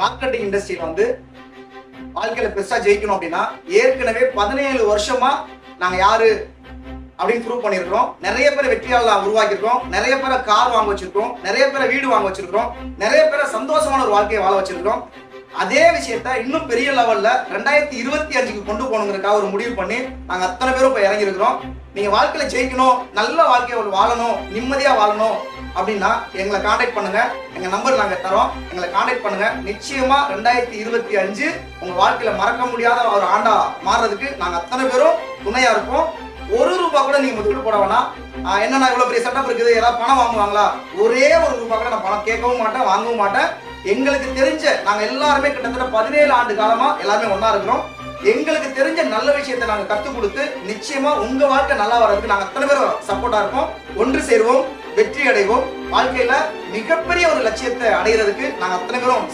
Marketing இண்டஸ்ட்ரியில் வந்து வாழ்க்கையில் பெருசாக ஜெயிக்கணும் அப்படின்னா ஏற்கனவே பதினேழு வருஷமா நாங்கள் யாரு அப்படின்னு ப்ரூவ் பண்ணியிருக்கிறோம். நிறைய பேர் வெற்றியாளர் உருவாக்கியிருக்கோம் நிறைய பேரை கார் வாங்க வச்சிருக்கோம் நிறைய பேரை வீடு வாங்க வச்சிருக்கிறோம். நிறைய பேரை சந்தோஷமான ஒரு வாழ்க்கையை வாழ வச்சிருக்கிறோம். அதே விஷயத்த இன்னும் பெரிய லெவல்ல ரெண்டாயிரத்தி இருபத்தி அஞ்சுக்கு கொண்டு போகணுங்கிறக்காக ஒரு முடிவு பண்ணி நாங்க அத்தனை பேரும் இப்போ இறங்கியிருக்கிறோம். நீங்க வாழ்க்கையில ஜெயிக்கணும் நல்ல வாழ்க்கையை ஒரு வாழணும் நிம்மதியா வாழணும் அப்படின்னா எங்களை காண்டாக்ட் பண்ணுங்க. எங்க நம்பர் நாங்க தரோம். எங்களை காண்டாக்ட் பண்ணுங்க. நிச்சயமா ரெண்டாயிரத்தி இருபத்தி அஞ்சு உங்க வாழ்க்கையில மறக்க முடியாத ஒரு ஆண்டா மாறுறதுக்கு நாங்க அத்தனை பேரும் துணையா இருப்போம். ஒரு ரூபா கூட நீங்க முதலீடு போட வேணாம். என்னன்னா என்னண்ணா இவ்வளவு பெரிய செட்டப் இருக்குது? ஏதாவது பணம் வாங்குவாங்களா? ஒரே ஒரு ரூபா கூட நான் பணம் கேட்கவும் மாட்டேன் வாங்கவும் மாட்டேன். எங்களுக்கு தெரிஞ்ச நாங்க எல்லாருமே கிட்டத்தட்ட பதினேழு ஆண்டு காலமா எல்லாருமே ஒன்னா இருக்கிறோம். எங்களுக்கு தெரிஞ்ச நல்ல விஷயத்தை நாங்க கத்துக் கொடுத்து நிச்சயமா உங்க வாழ்க்கை நல்லா வர்றதுக்கு நாங்க அத்தனை பேரும் சப்போர்ட்டா இருப்போம் ஒன்று சேருவோம் வெற்றி அடைவோம். வாழ்க்கையில மிகப்பெரிய ஒரு லட்சியத்தை அடைகிறதுக்கு நாங்க அத்தனை பேரும்